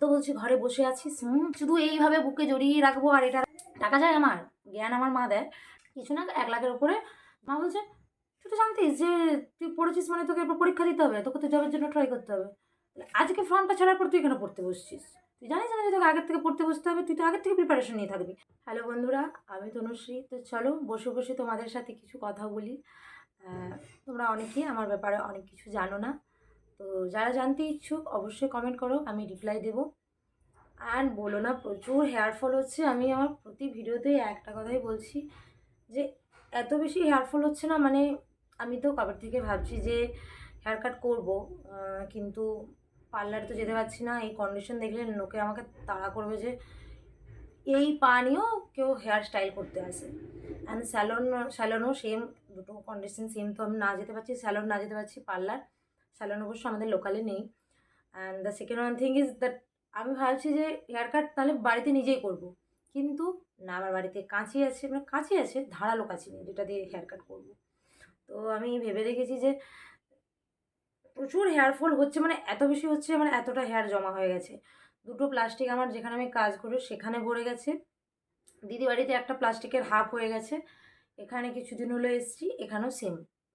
তো বলছি ঘরে বসে আছিস শুধু এইভাবে বুকে জড়িয়ে রাখব আর এটা টাকা যায় আমার, জ্ঞান আমার মা দেয়। কিছু না, এক লাখের উপরে। মা বলছে, তুই তো জানতিস যে তুই পড়েছিস মানে তোকে এরপর পরীক্ষা দিতে হবে, তোকে তো জবের জন্য ট্রাই করতে হবে। আজকে ফর্মটা ছাড়ার পর তুই এখানে পড়তে বসছিস? তুই জানিস না যে তোকে আগের থেকে পড়তে বসতে হবে, তুই তো আগের থেকে প্রিপারেশন নিয়ে থাকবি। হ্যালো বন্ধুরা, আমি তনুশ্রী। তো চলো, বসে বসে তোমাদের সাথে কিছু কথা বলি। তোমরা অনেকেই আমার ব্যাপারে অনেক কিছু জানো না। তো যারা জানতে ইচ্ছুক, অবশ্যই কমেন্ট করো, আমি রিপ্লাই দেবো। আর বলো না, প্রচুর হেয়ার ফল হচ্ছে। আমি আমার প্রতি ভিডিওতেই একটা কথাই বলছি যে, এত বেশি হেয়ার ফল হচ্ছে না মানে আমি তো কবার থেকে ভাবছি যে হেয়ার কাট করব কিন্তু পার্লার তো যেতে পারছি না। এই কন্ডিশন দেখলে লোকে আমাকে তাড়া করবে যে, এই পা নিয়েও কেউ হেয়ার স্টাইল করতে আসে। অ্যান্ড স্যালন স্যালনও সেম দুটো কন্ডিশন সেম তো আমি না যেতে পারছি স্যালন না যেতে পারছি পার্লার স্যালন অবশ্য আমাদের লোকালে নেই। And the second one thing is that আমি ভাবছি যে হেয়ার কাট তাহলে বাড়িতে নিজেই করব। কিন্তু না, আমার বাড়িতে কাঁচি আছে মানে কাঁচি আছে, ধারালো কাঁচি নেই, যেটা দিয়ে হেয়ার কাট করব। তো আমি ভেবে রেখেছি যে প্রচুর হেয়ার ফল হচ্ছে মানে এত বেশি হচ্ছে মানে এতটা হেয়ার জমা হয়ে গেছে। দুটো প্লাস্টিক আমার যেখানে আমি কাজ করি, সেখানে ভরে গেছে। দিদি বাড়িতে একটা প্লাস্টিকের হাফ হয়ে গেছে। এখানে কিছুদিন হলো এসছি, এখানেও সেম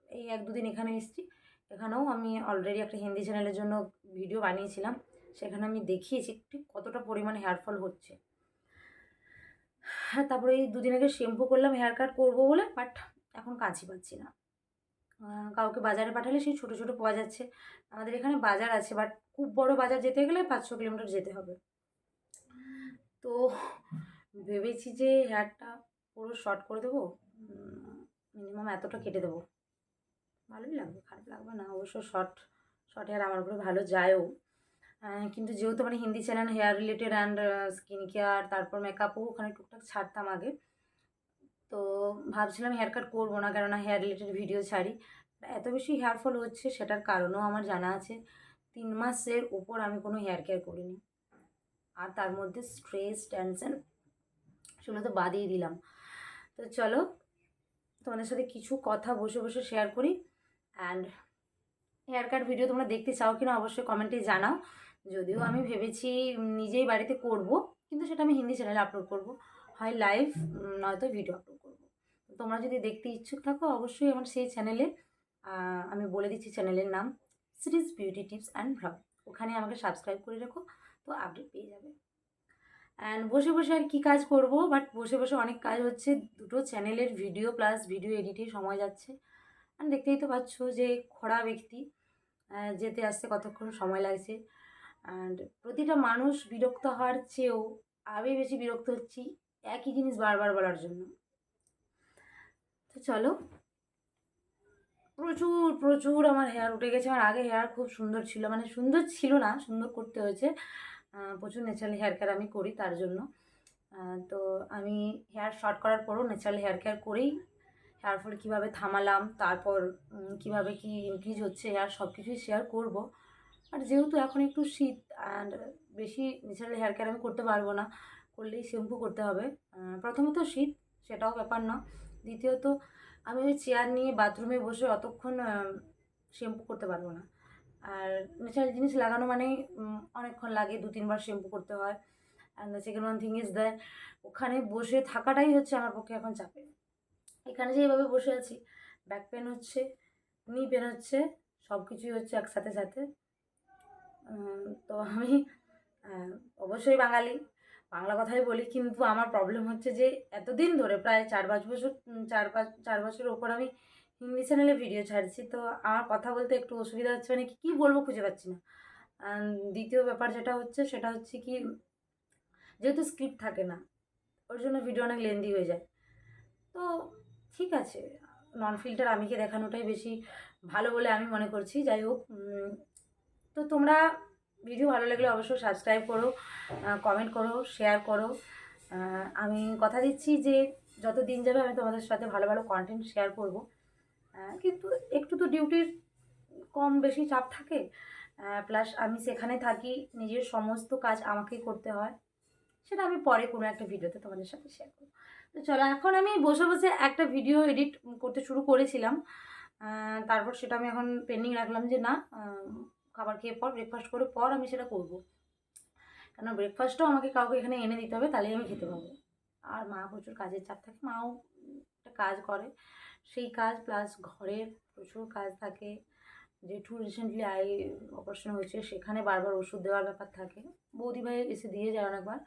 এই এক দুদিন এখানে এসছি। এখানেও আমি অলরেডি একটা হিন্দি চ্যানেলের জন্য ভিডিও বানিয়েছিলাম। সেখানে আমি দেখিয়েছি ঠিক কতটা পরিমাণে হেয়ার ফল হচ্ছে। হ্যাঁ তারপরে এই দুদিন আগে শ্যাম্পু করলাম হেয়ার কাট করব বলে বাট এখন কাঁচি পাচ্ছি না। কাউকে বাজারে পাঠালে সেই ছোটো ছোটো পাওয়া যাচ্ছে। আমাদের এখানে বাজার আছে বাট খুব বড় বাজার যেতে গেলে পাঁচশো কিলোমিটার যেতে হবে। তো ভেবেছি যে হেয়ারটা পুরো শর্ট করে দেবো। মিনিমাম এতটা কেটে দেবো। ভালোই লাগবে, খারাপ লাগবে না, অবশ্য শর্ট শর্ট হেয়ার আমার উপরে ভালো যায়ও। কিন্তু যেহেতু মানে Hindi channel hair related and skin care তারপর মেকআপও ওখানে টুকটাক ছাড়তাম আগে। তো ভাবছিলাম হেয়ার কাট করব না, কেননা হেয়ার রিলেটেড ভিডিও ছাড়ি। এত বেশি হেয়ার ফল হচ্ছে সেটার কারণও আমার জানা আছে। তিন মাসের উপর আমি কোনো হেয়ার কেয়ার করিনি। আর তার মধ্যে স্ট্রেস টেনশন সেগুলো তো বাদই দিলাম। তো চলো তোমাদের সাথে কিছু কথা বসে বসে শেয়ার করি। অ্যান্ড হেয়ার কাট ভিডিও তোমরা দেখতে চাও কিনা অবশ্যই কমেন্টে জানাও। যদিও আমি ভেবেছি নিজেই বাড়িতে করব, কিন্তু সেটা আমি হিন্দি চ্যানেলে আপলোড করব। হয় লাইভ নয়তো ভিডিও আপলোড করব। তোমরা যদি দেখতে ইচ্ছুক থাকো, অবশ্যই আমার সেই চ্যানেলে আমি বলে দিচ্ছি চ্যানেলের নাম series beauty tips and vlog ওখানে আমাকে সাবস্ক্রাইব করে রাখো, তো আপডেট পেয়ে যাবে। অ্যান্ড বসে বসে আর কী কাজ করব? বাট বসে বসে অনেক কাজ হচ্ছে। দুটো চ্যানেলের ভিডিও প্লাস ভিডিও এডিটে সময় যাচ্ছে। দেখতেই তো পাচ্ছ যে খরা ব্যক্তি যেতে আসতে কতক্ষণ সময় লাগছে। অ্যান্ড প্রতিটা মানুষ বিরক্ত হওয়ার চেয়েও আমি বেশি বিরক্ত হচ্ছি একই জিনিস বারবার বলার জন্য। তো চলো। প্রচুর প্রচুর আমার হেয়ার উঠে গেছে। আমার আগে হেয়ার খুব সুন্দর ছিল মানে সুন্দর ছিল না, সুন্দর করতে হয়েছে। প্রচুর ন্যাচারাল হেয়ার কেয়ার আমি করি তার জন্য। তো আমি হেয়ার শর্ট করার পরও ন্যাচারাল হেয়ার কেয়ার করেই ফল কীভাবে থামালাম, তারপর কীভাবে কি ইনক্রিজ হচ্ছে, আর সব কিছুই শেয়ার করব। আর যেহেতু এখন একটু শীত অ্যান্ড বেশি ন্যাচারাল হেয়ার কেয়ার আমি করতে পারব না, করলেই শ্যাম্পু করতে হবে। প্রথমত শীত, সেটাও ব্যাপার না। দ্বিতীয়ত, আমি ওই চেয়ার নিয়ে বাথরুমে বসে অতক্ষণ শ্যাম্পু করতে পারব না। আর ন্যাচারাল জিনিস লাগানো মানে অনেকক্ষণ লাগে, দু, তিনবার শ্যাম্পু করতে হয়। And the second one thing is the ওখানে বসে থাকাটাই হচ্ছে আমার পক্ষে এখন চাপের। এখানে যে এইভাবে বসে আছি ব্যাক পেন হচ্ছে নি পেন হচ্ছে সব কিছুই হচ্ছে একসাথে সাথে। তো আমি অবশ্যই বাঙালি, বাংলা কথাই বলি, কিন্তু আমার প্রবলেম হচ্ছে যে এতদিন ধরে, প্রায় চার পাঁচ বছর চার পাঁচ, চার বছরের ওপর আমি হিন্দি চ্যানেলে ভিডিও ছাড়ছি, তো আমার কথা বলতে একটু অসুবিধা হচ্ছে মানে কি কী বলব খুঁজে পাচ্ছি না। দ্বিতীয় ব্যাপার যেটা হচ্ছে, সেটা হচ্ছে কি, যেহেতু স্ক্রিপ্ট থাকে না, ওর জন্য ভিডিও অনেক লেন্দি হয়ে যায়। তো ঠিক আছে নন ফিল্টার আমিকে দেখানোটাই বেশি ভালো বলে আমি মনে করছি। যাই হোক তো তোমরা ভিডিও ভালো লাগলে অবশ্যই সাবস্ক্রাইব করো কমেন্ট করো শেয়ার করো। আমি কথা দিচ্ছি যে যত দিন যাবে আমি তোমাদের সাথে ভালো ভালো কন্টেন্ট শেয়ার করব। কিন্তু একটু তো ডিউটির কম বেশি চাপ থাকে। প্লাস আমি সেখানে থাকি, নিজের সমস্ত কাজ আমাকেই করতে হয়। সেটা আমি পরে কোনো একটা ভিডিওতে তোমাদের সাথে শেয়ার করব। তো চলো, এখন আমি বসে বসে একটা ভিডিও এডিট করতে শুরু করেছিলাম। তারপর সেটা আমি এখন পেন্ডিং রাখলাম যে না খাবার খেয়ে পর ব্রেকফাস্ট করে পর আমি সেটা করব। কারণ ব্রেকফাস্টও আমাকে কাউকে এখানে এনে দিতে হবে, তাহলেই আমি খেতে পাবো আর মা প্রচুর কাজের চাপ থাকে, মাও একটা কাজ করে। সেই কাজ প্লাস ঘরের প্রচুর কাজ থাকে। জেঠু রিসেন্টলি আই অপারেশন হয়েছে, সেখানে বারবার ওষুধ দেওয়ার ব্যাপার থাকে। বৌদি ভাই এসে দিয়ে যায় অনেকবার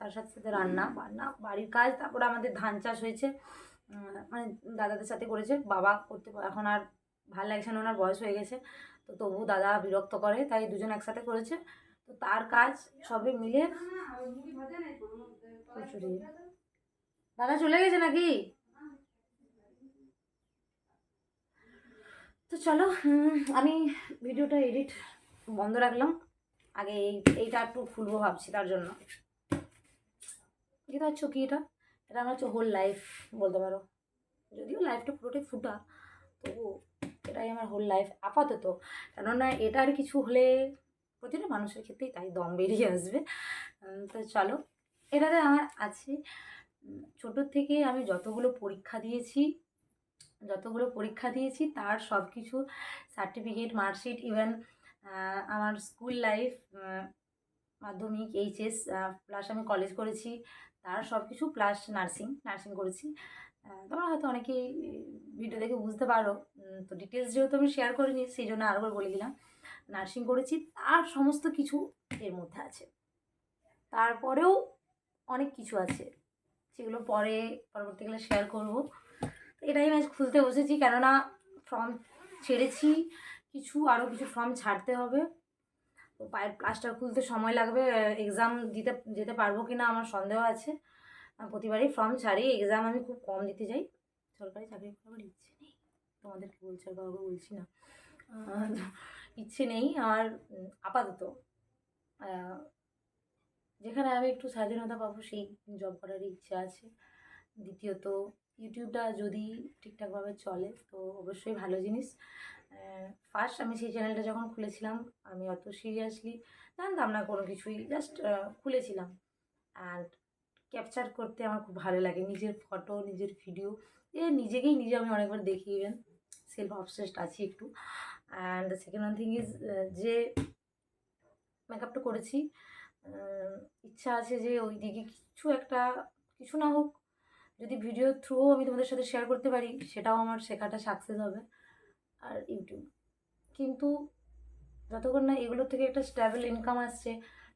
তার সাথে সাথে রান্না। বান্না বাড়ির কাজ, তারপরে আমাদের ধান চাষ হয়েছে। মানে দাদাদের সাথে করেছে, বাবা করতে এখন আর ভালো লাগছে না, ওনার বয়স হয়ে গেছে। তো তবু দাদা বিরক্ত করে, তাই দুজন একসাথে করেছে। তো তার কাজ সবে মিলে। দাদা চলে গেছে নাকি? তো চলো আমি ভিডিওটা এডিট বন্ধ রাখলাম। আগে এই, এইটা একটু খুলবো ভাবছি তার জন্য। এটা হচ্ছে কি এটা? এটা আমার হচ্ছে হোল লাইফ বলতে পারো। যদিও লাইফটা পুরোটাই ফুটা তবু এটাই আমার হোল লাইফ আপাতত। কেননা এটার কিছু হলে প্রতিটা মানুষের ক্ষেত্রেই তাই দম বেরিয়ে আসবে। তো চলো, এটাতে আমার আছে ছোটোর থেকে আমি যতগুলো পরীক্ষা দিয়েছি, যতগুলো পরীক্ষা দিয়েছি, তার সব কিছু সার্টিফিকেট মার্কশিট ইভেন আমার school life Madhyamik HS plus আমি কলেজ করেছি। তার সব কিছু প্লাস নার্সিং নার্সিং করেছি তোমরা হয়তো অনেকেই ভিডিও দেখে বুঝতে পারো। তো ডিটেলস যেহেতু আমি শেয়ার করিনি সেই জন্য আরও বলে দিলাম। নার্সিং করেছি, তার সমস্ত কিছু এর মধ্যে আছে। তারপরেও অনেক কিছু আছে সেগুলো পরে পরবর্তীকালে শেয়ার করব। এটাই আমি খুলতে বসেছি, কেননা ফর্ম ছেড়েছি, কিছু আরও কিছু ফর্ম ছাড়তে হবে। পায়ের প্লাস্টার খুলতে সময় লাগবে এক্সাম দিতে, যেতে পারব কি না আমার সন্দেহ আছে। প্রতিবারই ফর্ম ছাড়ি এক্সাম আমি খুব কম দিতে যাই। সরকারি চাকরি করার ইচ্ছে নেই। তোমাদেরকে বলছি? আর কাউকে বলছি না। ইচ্ছে নেই। আর আপাতত যেখানে আমি একটু স্বাধীনতা পাবো, সেই জব করারই ইচ্ছা আছে। দ্বিতীয়ত ইউটিউবটা যদি ঠিকঠাকভাবে চলে, তো অবশ্যই ভালো জিনিস। ফার্স্ট আমি সেই চ্যানেলটা যখন খুলেছিলাম, আমি অত সিরিয়াসলি জানতাম না কোনো কিছুই জাস্ট খুলেছিলাম। অ্যান্ড ক্যাপচার করতে আমার খুব ভালো লাগে, নিজের ফটো নিজের ভিডিও এ নিজেকেই নিজে আমি অনেকবার দেখি ইভেন সেলফ অবসেসড আছি একটু। And second one thing is যে মেকআপটা করেছি ইচ্ছা আছে যে ওই দিকে কিছু একটা, কিছু না হোক, যদি ভিডিও থ্রুও আমি তোমাদের সাথে শেয়ার করতে পারি, সেটাও আমার শেখাটা সাকসেস হবে। আর ইউটিউব কিন্তু যতক্ষণ না এগুলোর থেকে একটা স্ট্যাবল ইনকাম আসছে,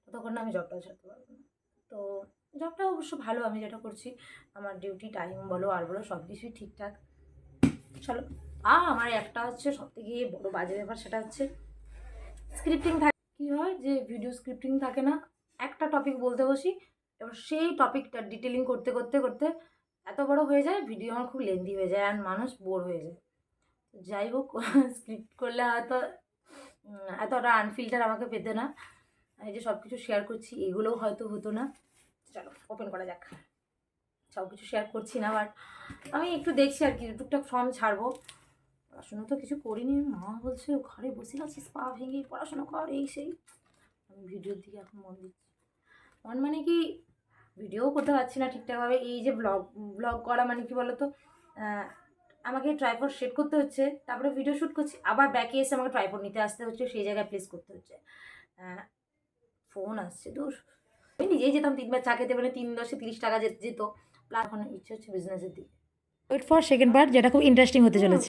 ততক্ষণ না আমি জবটা ছাড়তে পারব না। তো জবটা অবশ্য ভালো, আমি যেটা করছি, আমার ডিউটি টাইম বলো আর বলো সব কিছুই ঠিকঠাক। চলো। আর আমার একটা হচ্ছে সব থেকে বড়ো বাজে ব্যাপার, সেটা হচ্ছে স্ক্রিপ্টিং থাকে কী হয় যে ভিডিও স্ক্রিপ্টিং থাকে না, একটা টপিক বলতে বসি, এবার সেই টপিকটা ডিটেলিং করতে করতে করতে এত বড় হয়ে যায় ভিডিও আমার খুব লেন্দি হয়ে যায় আর মানুষ বোর হয়ে যায়। যাই হোক স্ক্রিপ্ট করলে হয়তো এতটা আনফিল্টার আমাকে পেতে না। এই যে সব কিছু শেয়ার করছি, এগুলোও হয়তো হতো না। চলো ওপেন করা যাক। সব কিছু শেয়ার করছি না বাট আমি একটু দেখছি আর কি, টুকটাক ফর্ম ছাড়বো। পড়াশোনা তো কিছু করিনি, মা বলছে ঘরে বসে আছিস, পা ভেঙে পড়াশোনা কর, এই সেই। আমি ভিডিওর দিকে এখন মন দিচ্ছি। মন মানে কি ভিডিও করতে পারছি না ঠিকঠাকভাবে। এই যে ব্লগ ব্লগ করা মানে কি বলতো? আমাকে ট্রাইপড শেড করতে হচ্ছে, তারপরে ভিডিও শ্যুট করছি, আবার ব্যাকে এসে আমাকে ট্রাইপড নিতে আসতে হচ্ছে, সেই জায়গায় প্লেস করতে হচ্ছে। ফোন আসছে, দূর। আমি নিজেই যেতাম তিনবার, চা খেতে মানে তিন দশে তিরিশ টাকা যেত। প্লাস এখন ইচ্ছে হচ্ছে বিজনেসের দিকে। ওয়েট ফর সেকেন্ড পার্ট যেটা খুব ইন্টারেস্টিং হতে চলেছে।